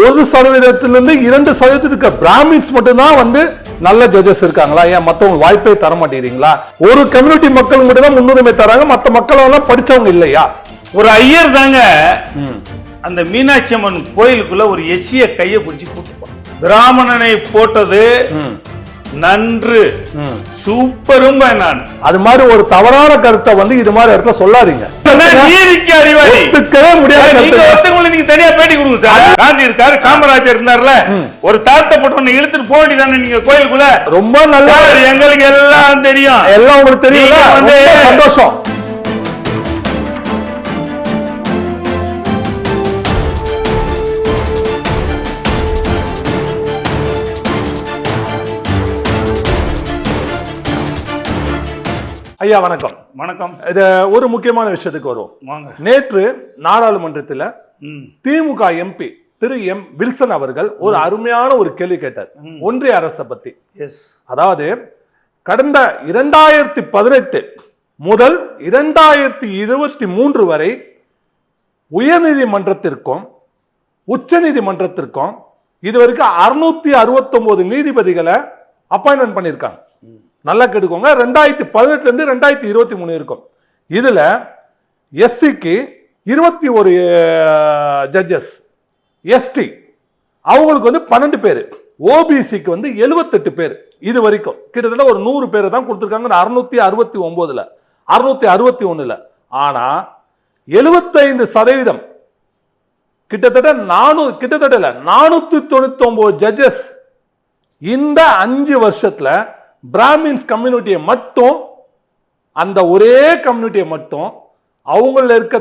ஒரு சதவீதத்திலிருந்து இரண்டு சதவீதத்தில் இருக்க பிராமின்ஸ் மட்டும்தான் வந்து நல்ல ஜட்ஜஸ் இருக்காங்களா? ஏன் மத்தவங்க வாய்ப்பே தர மாட்டேங்கிறீங்களா? ஒரு கம்யூனிட்டி மக்கள் மட்டும் தான் முன்னுரிமை தராங்க மத்த மக்கள் எல்லாம் படிச்சவங்க இல்லையா? ஒரு ஐயர் தாங்க அந்த மீனாட்சி அம்மன் கோயிலுக்குள்ள ஒரு எஸ்சிய கையை பிடிச்சி கூட்டு போனான். பிராமணனை போட்டது. நன்று. சூப்பரும் நான். அது மாதிரி ஒரு தவறான கருத்தை வந்து இது மாதிரி இடத்துல சொல்லாதீங்க. நீதிக்கு ஒத்துக்கவே முடியாத நீங்க. ஒருத்தவங்களை நீங்க தனியா பேட்டி கொடுங்க சார். காந்தி இருக்காரு காமராஜர் இருந்தார்ல. ஒரு தாழ்த்தப்பட்டவனை இழுத்துட்டு போக வேண்டியதானே நீங்க கோயிலுக்குள்ள? ரொம்ப நல்ல எங்களுக்கு எல்லாம் தெரியும். எல்லாம் உங்களுக்கு வந்து- ரொம்ப சந்தோஷம். ஐயா வணக்கம். வணக்கம். இது ஒரு முக்கியமான விஷயத்துக்கு வருவோம். நேற்று நாடாளுமன்றத்தில். திமுக எம்பி திரு எம். வில்சன் அவர்கள் ஒரு அருமையான ஒரு கேள்வி கேட்டார். ஒன்றிய அரசை பத்தி. எஸ் அதாவது கடந்த இரண்டாயிரத்தி பதினெட்டு முதல் இரண்டாயிரத்தி இருபத்தி மூன்று வரை உயர்நீதிமன்றத்திற்கும் உச்சநீதிமன்றத்திற்கும் இதுவரைக்கும் அறுநூத்தி அறுபத்தொன்பது நீதிபதிகளை அப்பாயின்மெண்ட் பண்ணியிருக்காங்க. நல்லா கேட்டுக்கோங்க ரெண்டாயிரத்தி பதினெட்டுலேருந்து ரெண்டாயிரத்தி இருபத்தி மூணு இருக்கும். இதில் எஸ்சிக்கு இருபத்தி ஒரு ஜட்ஜஸ் எஸ்டி. அவங்களுக்கு வந்து பன்னெண்டு பேர். ஓபிசிக்கு வந்து எழுபத்தெட்டு பேர். இது வரைக்கும். கிட்டத்தட்ட ஒரு நூறு பேர் தான் கொடுத்துருக்காங்க அறுநூத்தி அறுபத்தி ஒம்போதில். அறுநூத்தி அறுபத்தி ஒன்றில் ஆனால் எழுபத்தைந்து சதவீதம். கிட்டத்தட்ட நானூறு கிட்டத்தட்ட இல்லை நானூற்றி தொண்ணூத்தி ஜட்ஜஸ் இந்த அஞ்சு வருஷத்தில் பிராமின்ஸ் கம்யூனிட்டியை மட்டும் அந்த ஒரே கம்யூனிட்டியை மட்டும் அவங்கள இருக்க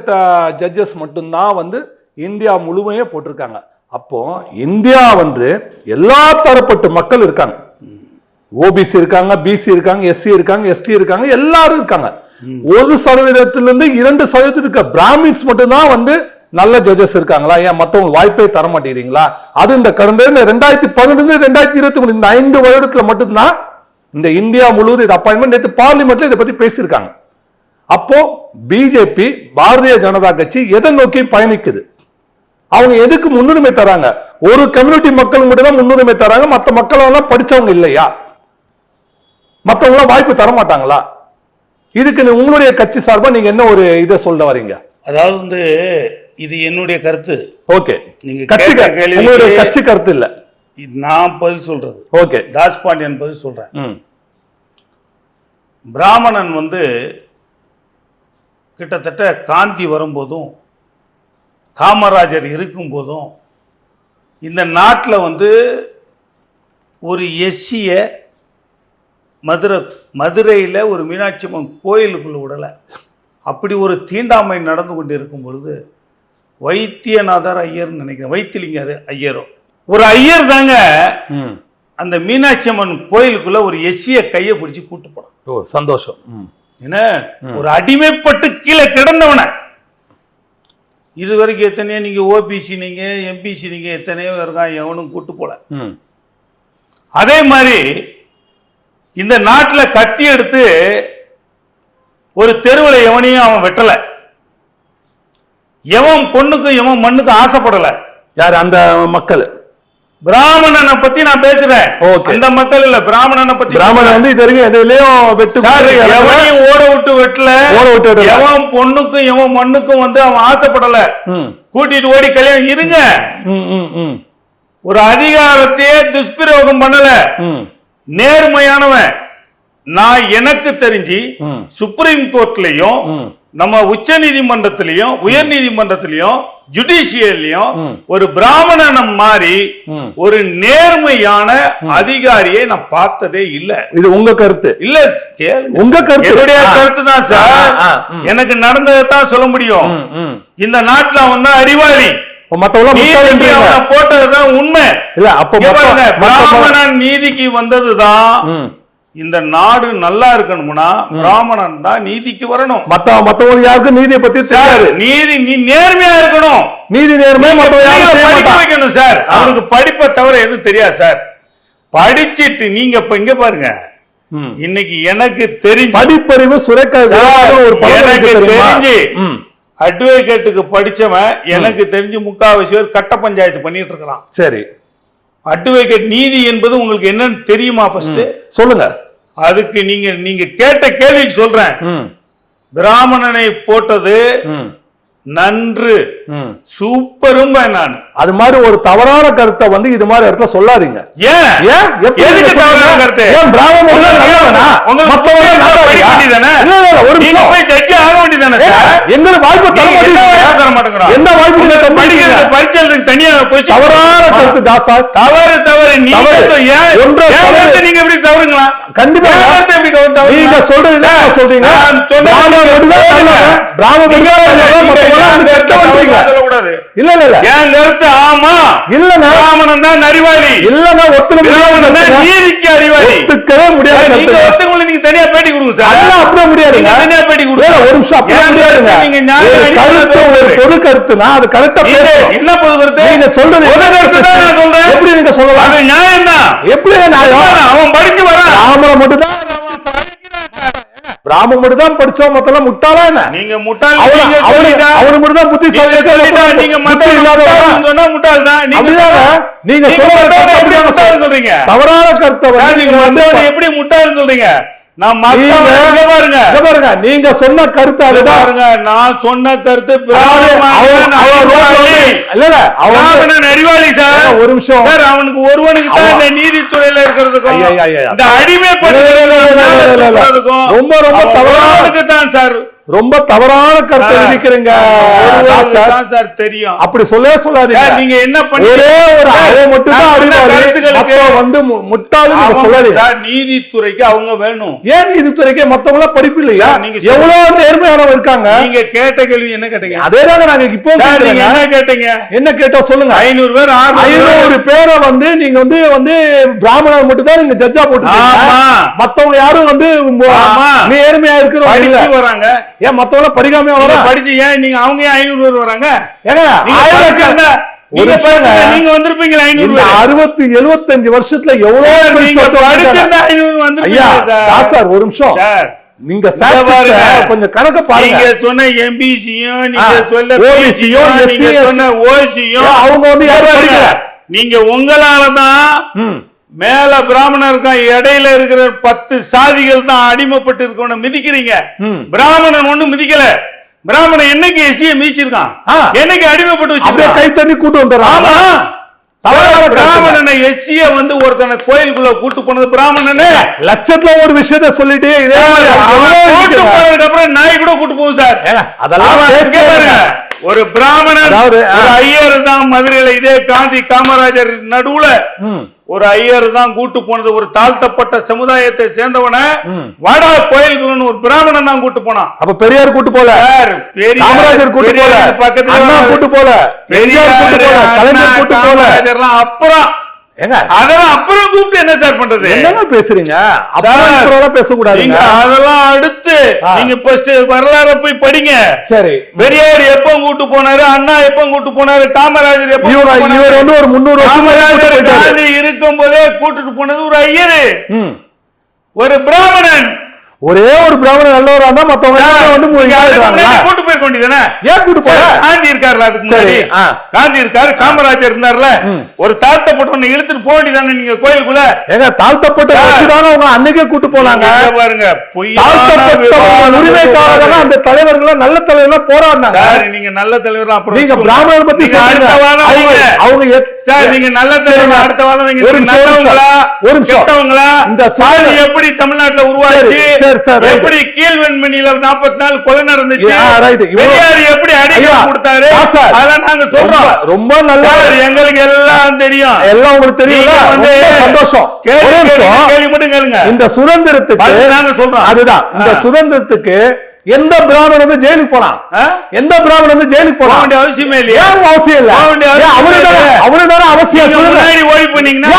ஜட்ஜஸ் மட்டும்தான் வந்து இந்தியா முழுமையே போட்டிருக்காங்க. அப்போ இந்தியா வந்து எல்லா தரப்பட்ட மக்கள் இருக்காங்க. ஓபிசி இருக்காங்க பிசி இருக்காங்க எஸ்சி இருக்காங்க எஸ்டி இருக்காங்க எல்லாரும் இருக்காங்க. ஒரு சதவீதத்திலிருந்து இரண்டு சதவீதத்தில் இருக்க பிராமின்ஸ் மட்டும்தான் வந்து நல்ல ஜட்ஜஸ் இருக்காங்களா? ஏன் மற்றவங்க வாய்ப்பே தர மாட்டேங்கிறீங்களா? அது இந்த கடந்த ரெண்டாயிரத்தி பதினெண்டு ரெண்டாயிரத்தி இருபத்தி மூணு இந்த ஐந்து வருடத்துல மட்டும்தான் இந்த இந்தியா முழுவதும் இது அப்பாயின்மெண்ட் நேற்று பார்லிமெண்ட்ல இதை பத்தி பேசியிருக்காங்க. அப்போ பிஜேபி பாரதிய ஜனதா கட்சி எதை நோக்கி பயணிக்குது? அவங்க எதுக்கு முன்னுரிமை தராங்க? ஒரு கம்யூனிட்டி மக்கள் மட்டும் தான் முன்னுரிமை தராங்க மத்த மக்கள் எல்லாம் படிச்சவங்க இல்லையா? எல்லாம் வாய்ப்பு தர மாட்டாங்களா? இதுக்கு உங்களுடைய கட்சி சார்பா நீங்க என்ன ஒரு இதை சொல்ல வரீங்க? அதாவது வந்து இது என்னுடைய கருத்து. ஓகே. நீங்க கட்சி கட்சி கருத்து இல்ல. நான் பதில் சொல்றது. ஓகே. தாஸ் பாண்டியன் பதில் சொல்றேன். பிராமணன் வந்து கிட்டத்தட்ட காந்தி வரும்போதும் காமராஜர் இருக்கும்போதும் இந்த நாட்டில் வந்து ஒரு எஸ்சிய மதுரை மதுரையில் ஒரு மீனாட்சி அம்மன் கோயிலுக்குள்ள விடலை. அப்படி ஒரு தீண்டாமை நடந்து கொண்டு இருக்கும் பொழுது வைத்தியநாதர் ஐயர்னு நினைக்கிறேன். வைத்திலிங்க அது ஐயரும் ஒரு ஐயர் தாங்க அந்த மீனாட்சி அம்மன் கோயிலுக்குள்ள ஒரு எஸ்சிய கையை பிடிச்சி கூட்டு போனான். ஓ சந்தோஷம். என்ன? ஒரு அடிமைப்பட்டு கீழே கிடந்தவன. இது வரைக்கும் எத்தனையோ நீங்க ஓபிசி நீங்க எம்பிசி நீங்க எத்தனையோ இருக்கான் எவனும் கூட்டு போல. அதே மாதிரி இந்த நாட்டில் கத்தி எடுத்து ஒரு தெருவில் எவனையும் அவன் வெட்டல. எவன் பொண்ணுக்கும் எவன் மண்ணுக்கும் ஆசைப்படல. யார்? அந்த மக்கள். பிராமணனை பத்தி நான் பேசுறேன். அந்த மக்கள் இல்ல பிராமணனை பத்தி பிராமணன் வந்து இது வரைக்கும் எதுலயும் வெட்டு. எவனையும் ஓட விட்டு வெட்டல ஓட விட்டு. எவன் பொண்ணுக்கும் எவன் மண்ணுக்கும் வந்து அவன் ஆசைப்படல கூட்டிட்டு ஓடி கல்யாணம் இருங்க ஒரு அதிகாரத்தையே துஷ்பிரயோகம் பண்ணல நேர்மையானவன் நான் எனக்கு தெரிஞ்சு. சுப்ரீம் கோர்ட்லயும். நம்ம உச்ச நீதிமன்றத்திலையும் உயர் நீதிமன்றத்திலையும் ஜுடிஷியல்லையும். ஒரு பிராமணனை மாறி ம். ஒரு நேர்மையான அதிகாரியை நான் பார்த்ததே இல்ல இது உங்க கருத்து இல்ல கேளுங்க உங்க கருத்து. என்னுடைய. கருத்து தான் சார். எனக்கு நடந்ததை தான் சொல்ல முடியும். இந்த நாட்டுல அவன் தான் அறிவாளி போட்டதுதான் உண்மை இல்ல அப்ப பிராமணன் நீதிக்கு வந்ததுதான். இந்த நாடு நல்லா இருக்கணும்னா பிராமணன் தான் நீதிக்கு வரணும். மத்த மத்தவங்க யாருக்கும் நீதியை பத்தி தெரியாது. நீதி நீ நேர்மையா இருக்கணும். நீதி நேர்மை படிக்க. வைக்கணும் சார். அவனுக்கு படிப்பை தவிர எதுவும் தெரியாது சார். படிச்சிட்டு நீங்க இப்ப இங்க பாருங்க. இன்னைக்கு எனக்கு தெரிஞ்சு படிப்பறிவு சுரக்க சார், ஒரு பழமொழி எனக்கு? தெரிஞ்சு. அட்வொகேட்டுக்கு படிச்சவன் எனக்கு தெரிஞ்சு முக்காவாசி பேர் கட்ட பஞ்சாயத்து பண்ணிட்டு இருக்கிறான். சரி. அட்வொகேட் நீதி என்பது உங்களுக்கு என்னன்னு தெரியுமா ஃபர்ஸ்ட் சொல்லுங்க. அதுக்கு நீங்க நீங்க கேட்ட கேள்விக்கு சொல்றேன். பிராமணனை போட்டது நன்று. சூப்பரும் நான். அது மாதிரி ஒரு தவறான கருத்தை வந்து இது மாதிரி இடத்துல சொல்லாதீங்க ஏன் ஏன் எதுக்கு தவறான சொல்றீங்க? கருத்து? ஏன் உங்களுக்கு- நல்லவனா? மத்தவங்க? படிக்க வேண்டியதானே? ஒரு நிமிஷம். போய் ஜட்ஜி ஆக வேண்டியதானே எங்களுக்கு வாய்ப்பு தர நீங்க என்ன மாட்டீங்க. வாய்ப்பு தர? என்ன வாய்ப்பு படிக்கிறது? பரிச்சலுக்கு தனியா போய் தவறான கருத்து தாசா தவறு தவறு தவறு. தான் ஏன் ஒன்றை தவறு. நீங்க எப்படி தவறுங்களா கண்டிப்பா எப்படி தவறுங்களா? நீங்க சொல்றீங்க. தவறா சொல்லக்கூடாது. இல்ல இல்ல இல்ல என் கருத்து ஆமா. இல்லங்க பிராமணன் தான் அறிவாளி இல்லங்க ஒத்துக்க முடியாத பிராமணன் தான். நீதிக்கு அறிவாளி. ஒத்துக்கவே முடியாத நீங்க. ஒருத்தவங்களை நீங்க தனியா பேட்டி கொடுங்க சார். அதெல்லாம் அப்படியே முடியாதுங்க நீங்க தனியா பேட்டி கொடுங்க. ஒரு நிமிஷம் அப்படியே முடியாதுங்க நீங்க கருத்து ஒரு. பொது கருத்துனா அது கரெக்டா என்ன பொது கருத்து? நீங்க சொல்றது பொது கருத்து தான் நான் சொல்றேன். எப்படி நீங்க சொல்லலாம் அது நியாயம் தான் எப்படி நியாயம்? அவன் படிச்சு வரான். பிராமணன் மட்டும் தான் பிராமணன் மட்டும் தான் படிச்சோம் மத்தெல்லாம் முட்டாளா என்ன? நீங்க முட்டாள் அவன- மட்டும் தான் புத்தி நீங்க மத்தவங்க இல்லாதவனா? சொன்னா முட்டாள் தான். நீங்க. நீங்க சொல்றீங்க. தவறான கருத்தை நீங்க எப்படி முட்டாள்னு சொல்றீங்க? நான் மத்தவங்க பாருங்க பாருங்க நீங்க சொன்ன கருத்து அதுதான் பாருங்க நான் சொன்ன கருத்து அறிவாளி. சார் ஒரு நிமிஷம். சார் அவனுக்கு ஒருவனுக்கு தான் இந்த நீதித்துறையில இருக்கிறதுக்கும். இந்த அடிமை இல்ல, இல்ல, இல்ல, இல்ல, இல்ல, இல்ல, இல்ல. ரொம்ப, ரொம்ப தவறான- ஒருவனுக்கு தான் சார் ரொம்ப தவறான கருத்தை விதிக்கிறீங்க. சார். தெரியும். அப்படி சொல்லவே சொல்லாதீங்க. நீங்க என்ன பண்ணீங்க? ஒரே ஒரு அவன் மட்டும் தான் அறிவாளி. வந்து முட்டாளு நீங்க சொல்லாதீங்க. நீதித்துறைக்கு அவங்க வேணும். ஏன் நீதித்துறைக்கு மத்தவங்க எல்லாம் படிப்பு இல்லையா? நீங்க. எவ்வளவு நேர்மையானவங்க இருக்காங்க? நீங்க கேட்ட கேள்வி என்ன கேட்டீங்க? அதேதாங்க நாங்க இப்போ நீங்க. என்ன கேட்டீங்க? என்ன கேட்டா சொல்லுங்க. ஐநூறு பேர் ஐநூறு பேரை வந்து நீங்க வந்து வந்து பிராமணர் மட்டும் தான் நீங்க ஜட்ஜா போட்டு. மத்தவங்க யாரும் வந்து. நேர்மையா இருக்கிறவங்க வராங்க. ஏன் மத்தவங்க படிக்காம வர படிச்சு ஏன் நீங்க அவங்க ஏன் ஐநூறு பேர் வராங்க? நீங்க வந்திருப்பீங்களா ஐநூறு அறுபத்தி எழுபத்தஞ்சு வருஷத்துல எவ்வளவு ஒரு நிமிஷம். நீங்க கொஞ்சம் கணக்க பாருங்க. சொன்ன எம்பிசியும் நீங்க சொல்ல OBC பிசியும் யும், நீங்க சொன்ன ஓசியும் அவங்க வந்து யாரும்? நீங்க உங்களால தான் மேல பிராமணருக்கும் இடையில இருக்கிற பத்து சாதிகள் தான் அடிமைப்பட்டு இருக்கணும் மிதிக்கிறீங்க. பிராமணன் ஒண்ணு மிதிக்கல. பிராமணன் என்னைக்கு எசிய மிதிச்சிருக்கான்? ஆ. என்னைக்கு அடிமைப்பட்டு வச்சிருக்கான்? கை தண்ணி கூட்டு வந்துடுறாங்க ஆமா. பிராமணனை எச்சிய வந்து ஒருத்தனை கோயிலுக்குள்ள கூட்டு போனது பிராமணனே. லட்சத்துல ஒரு விஷயத்த சொல்லிட்டு கூட்டு. போனதுக்கு அப்புறம் நாய் கூட கூட்டு போகும் சார். அதெல்லாம் ஒரு ஆ. ஒரு ஐயர் தான் மதுரையில இதே காந்தி காமராஜர் நடுவுல. ஒரு ஐயர் தான் கூட்டு போனது ஒரு தாழ்த்தப்பட்ட சமுதாயத்தை சேர்ந்தவன. வாடா கோயிலுக்குன்னு ஒரு பிராமணன் தான் கூட்டு போனான் அப்ப பெரியார் கூட்டு போல காமராஜர் கூட்டு போல பக்கத்துல. கூட்டு போல பெரியார் கூட்டு போல கலைஞர் கூட்டு போல அப்புறம் ஏங்க அதெல்லாம் அப்புறம் கூப்பிட்டு என்ன சார் பண்றது? என்னங்க பேசுறீங்க? அப்புறம் பேசக்கூடாதுங்க. அதெல்லாம் அடுத்து. நீங்க ஃபர்ஸ்ட் வரலாற போய் படிங்க. சரி. பெரியார் எப்ப கூட்டு போனாரு அண்ணா எப்ப கூட்டு போனாரு காமராஜர் எப்ப இவர் வந்து ஒரு வருஷம் காமராஜர் காந்தி இருக்கும் போதே கூட்டிட்டு போனது ஒரு ஐயரு. ஒரு பிராமணன். ஒரே ஒரு பிராமணன் நல்லவரா இருந்தா மத்தவங்க வந்து கூட்டு போயிருக்க வேண்டியதானே ஏன் கூட்டு சார், காந்தி இருக்காருல அதுக்கு முன்னாடி. காந்தி இருக்காரு காமராஜர் இருந்தார்ல. ஒரு தாழ்த்தப்பட்டவனை இழுத்துட்டு போக வேண்டியதானே நீங்க கோயிலுக்குள்ள ஏங்க தாழ்த்தப்பட்ட. வச்சுதானே அவங்க அன்னைக்கே கூட்டு போனாங்க பாருங்க உரிமைக்காக. அந்த தலைவர்கள் நல்ல தலைவர்கள் போராடினாங்க சார் நீங்க நல்ல தலைவர் அப்புறம் நீங்க. பிராமணர் பத்தி அடுத்த. வாரம் அவங்க சார் நீங்க நல்ல தலைவர். அடுத்த வாரம் நல்லவங்களா ஒரு. கெட்டவங்களா இந்த சாதி- எப்படி தமிழ்நாட்டுல உருவாச்சு சரி. எப்படி கீழ்வெண்மணியில நாற்பத்தி நாலு கொலை நடந்துச்சு. இவ்வளவு- பெரியார் எப்படி ஐயா, அடிக்கல் கொடுத்தாரு. அதெல்லாம் நாங்க சொல்றோம். ரொம்ப- நல்ல எங்களுக்கு எல்லாம் தெரியும். எல்லாம் உங்களுக்கு நீங்க வந்து சந்தோஷம். கேள்வி மட்டும் கேளுங்க. இந்த சுதந்திரத்துக்கு நாங்க சொல்றோம். அதுதான். இந்த. சுதந்திரத்துக்கு எந்த பிராமணன் வந்து ஜெயிலுக்கு போனான்? எந்த பிராமணன் வந்து ஜெயிலுக்கு போக வேண்டிய அவசியமே இல்லையா. அவசியம் இல்ல? வேண்டிய ஏன் அவசியம் முன்னாடி ஓடி போனீங்கன்னா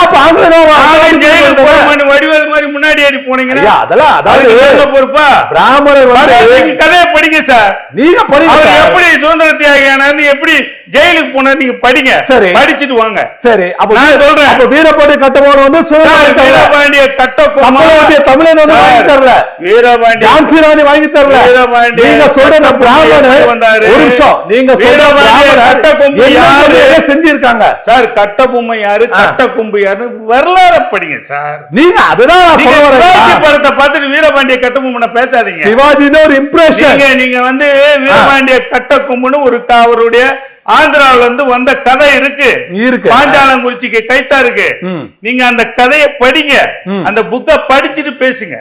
ஜெயிலுக்கு போற ஐயா, மாதிரி வடிவேல் மாதிரி முன்னாடி ஏறி போனீங்கன்னா அதெல்லாம் அதாவது பொறுப்பா? பிராமணர் கதையை படிங்க சார். நீங்க படிங்க எப்படி சுதந்திர தியாகி ஆனார்னு எப்படி ஜெயிலுக்கு போனா நீங்க படிங்க. சரி. படிச்சுட்டு வாங்க. சரி அப்ப நான் சொல்றேன். அப்ப வீரபாண்டி கட்டபொம்மன் வந்து. வீரபாண்டிய கட்டபொம்மன். தமிழ்நாட்டிய தமிழன் வந்து வாங்கி தரல. வீரபாண்டிய ஜான்சி ராணி வாங்கி தரல. வீரபாண்டிய நீங்க சொல்ற பிராமணன் வந்தாரு? ஒரு நிமிஷம். நீங்க வீரபாண்டிய கட்டபொம்மன் என்ன யாரு? செஞ்சிருக்காங்க? சார் கட்டபொம்மை யாரு? கட்டக்கொம்பு யாருன்னு வரலாறு படிங்க சார். நீங்க அதுதான் சிவாஜி படத்தை பார்த்துட்டு வீரபாண்டிய கட்டபொம்மனை பேசாதீங்க. சிவாஜின்னு ஒரு இம்ப்ரெஷன் நீங்க வந்து வீரபாண்டிய கட்டக்கொம்புன்னு ஒரு க- அவருடைய ஆந்திராவுல இருந்து வந்த கதை இருக்கு. இருக்கு. பாஞ்சாலங்குறிச்சிக்கு கைத்தா இருக்கு. நீங்க அந்த கதையை படிங்க. அந்த புக்கை படிச்சுட்டு பேசுங்க.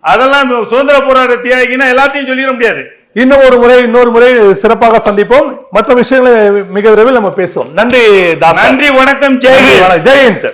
அதெல்லாம் சுதந்திர போராட்ட தியாகினா எல்லாத்தையும் சொல்லிட முடியாது. இன்னும் ஒரு முறை இன்னொரு முறை சிறப்பாக சந்திப்போம். மற்ற விஷயங்களை மிக விரைவில் நம்ம பேசுவோம். நன்றி நன்றி வணக்கம் ஜெய் ஜெயந்த்